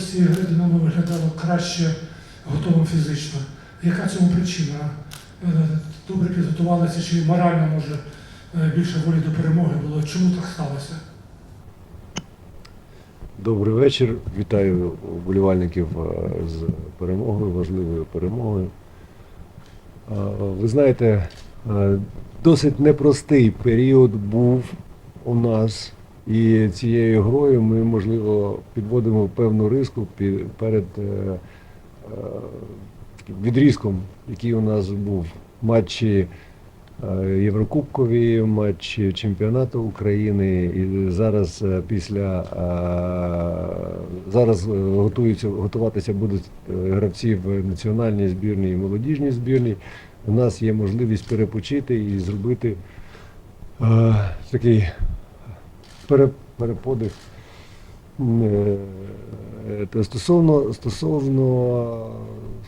всі Динамо виглядало краще, готовим фізично. Яка цьому причина? Е, Добре підготувалися, чи морально може е, більше волі до перемоги було? Чому так сталося? Добрий вечір. Вітаю вболівальників е, з перемогою, важливою перемогою. Ви знаєте, досить непростий період був у нас, і цією грою ми, можливо, підводимо певну риску перед е, е, відрізком, який у нас був. Матчі е, Єврокубкові, матчі чемпіонату України. І зараз після зараз готуються готуватися будуть гравці в національній збірній і молодіжній збірній. У нас є можливість перепочити і зробити такий пере, переподих. Е, Та стосовно, стосовно,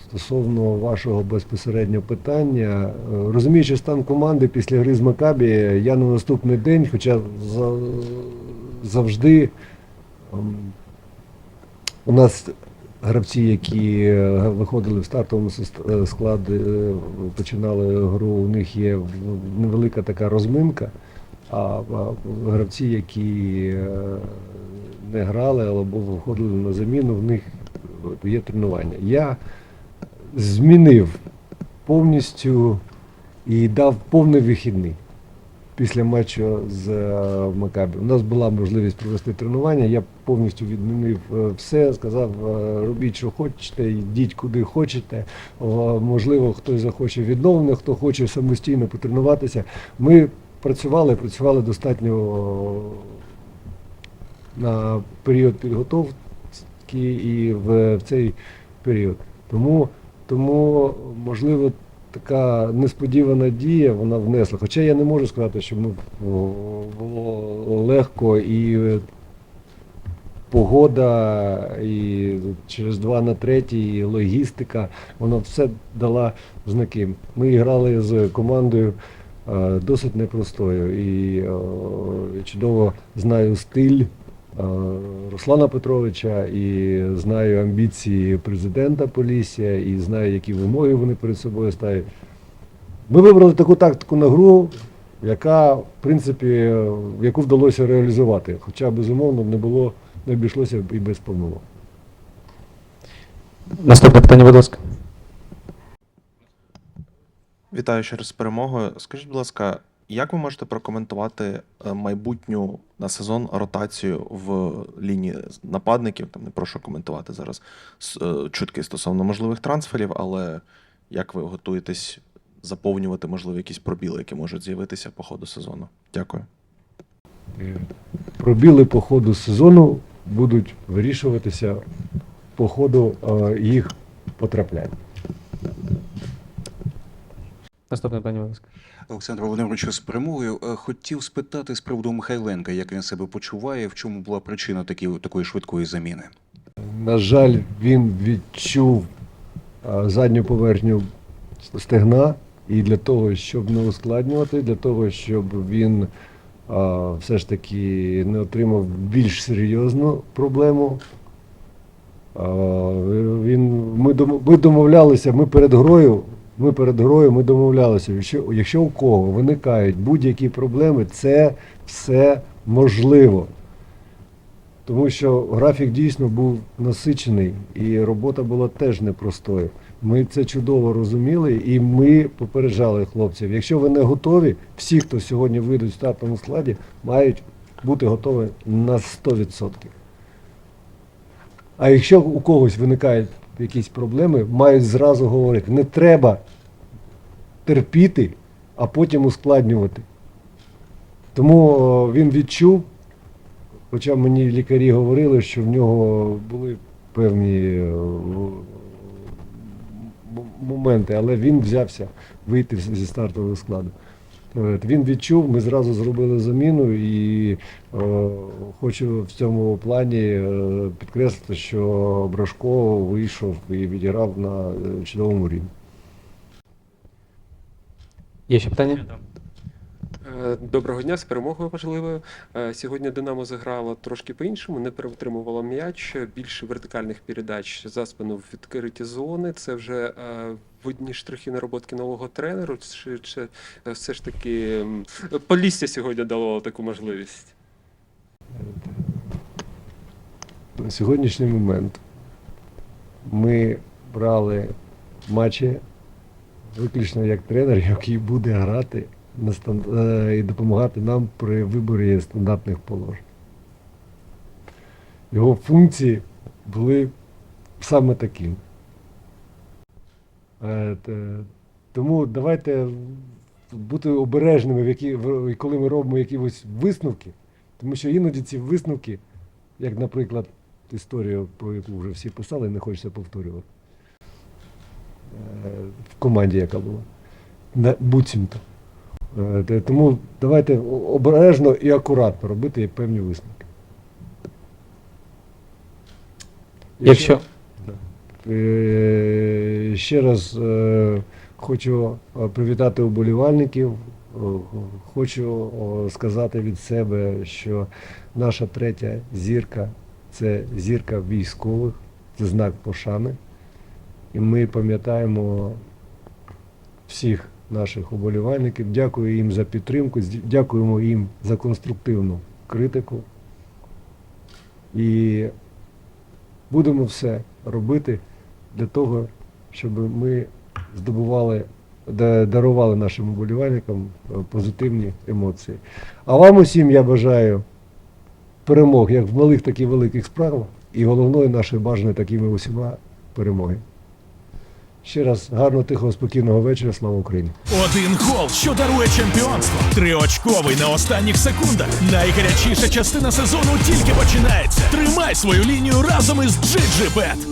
стосовно вашого безпосередньо питання, е, розуміючи стан команди після гри з Макабі, я на наступний день, хоча завжди ем, у нас гравці, які е, граходили в стартовому е, складі, е, починали гру, у них є невелика така розминка. А гравці, які е, не грали або виходили на заміну, в них є тренування. Я змінив повністю і дав повний вихідний після матчу з е, Макабі. У нас була можливість провести тренування. Я повністю відмінив е, все, сказав, робіть, що хочете, йдіть куди хочете. Можливо, хтось захоче відновлення, хто хоче самостійно потренуватися. Ми працювали, працювали достатньо на період підготовки і в, цей період. Тому, тому, можливо, така несподівана дія вона внесла. Хоча я не можу сказати, що ми, було легко і погода, і через два на третій, і логістика, воно все дала знаки. Ми грали з командою досить непростою і е, чудово знаю стиль е, Руслана Петровича і знаю амбіції президента Полісся, і знаю, які вимоги вони перед собою ставлять. Ми вибрали таку тактику на гру, яка, в принципі, е, яку вдалося реалізувати. Хоча, безумовно, не було, не обійшлося і без помилок. Наступне питання, будь ласка. Вітаю ще раз з перемогою. Скажіть, будь ласка, як ви можете прокоментувати е, майбутню на сезон ротацію в лінії нападників? Там не прошу коментувати зараз е, чутки стосовно можливих трансферів, але як ви готуєтесь заповнювати, можливо, якісь пробіли, які можуть з'явитися по ходу сезону? Дякую. Пробіли по ходу сезону будуть вирішуватися по ходу е, їх потраплянь. Наступне питання, будь ласка. Олександр Володимирович, з перемогою Е, хотів спитати з приводу Михайленка, як він себе почуває, в чому була причина такі, такої швидкої заміни. На жаль, він відчув задню поверхню стегна, і для того, щоб не ускладнювати, для того, щоб він все ж таки не отримав більш серйозну проблему. Він, ми домовлялися, ми перед грою, ми перед грою ми домовлялися, якщо, якщо у кого виникають будь-які проблеми, це все можливо. Тому що графік дійсно був насичений і робота була теж непростою. Ми це чудово розуміли і ми попереджали хлопців. Якщо ви не готові, всі, хто сьогодні вийдуть в стартовому складі, мають бути готові на 100%. А якщо у когось виникають якісь проблеми, мають зразу говорити, не треба терпіти, а потім ускладнювати. Тому він відчув, Хоча мені лікарі говорили, що в нього були певні е, моменти, але він взявся вийти зі стартового складу. От, Він відчув, ми зразу зробили заміну і е, хочу в цьому плані е, підкреслити, що Брашко вийшов і відіграв на е, чудовому рівні. Є ще питання? Е, Доброго дня з перемогою важливою. Сьогодні Динамо заграло трошки по-іншому, не перетримувало м'яч, більше вертикальних передач за спину в відкриті зони. Це вже видні штрихи нароботки нового тренеру. Чи, чи е, все ж таки Полісся сьогодні дало таку можливість? На сьогоднішній момент ми брали матчі виключно як тренер, який буде грати е, і допомагати нам при виборі стандартних положень. Його функції були саме такими. Е, Тому давайте бути обережними, в які, в- коли ми робимо якісь висновки, тому що іноді ці висновки, як, наприклад, історію, про яку вже всі писали, не хочеться повторювати. Е, В команді, яка була. Буцімто. Е, Тому давайте обережно і акуратно робити певні висновки. Якщо ще- раз е, хочу е, привітати уболівальників. Е, Хочу сказати від себе, що наша третя зірка це зірка військових, це знак пошани. І ми пам'ятаємо всіх наших уболівальників. Дякую їм за підтримку, дякуємо їм за конструктивну критику. І будемо все робити для того, щоб ми здобували, дарували нашим уболівальникам е, позитивні емоції. А вам усім я бажаю перемог як в малих, так і великих справах. І головною нашою бажаною такими усіма перемоги. Ще раз гарного, тихого, спокійного вечора. Слава Україні! Один гол, що дарує чемпіонство. Триочковий на останніх секундах. Найгарячіша частина сезону тільки починається. Тримай свою лінію разом із GGBet.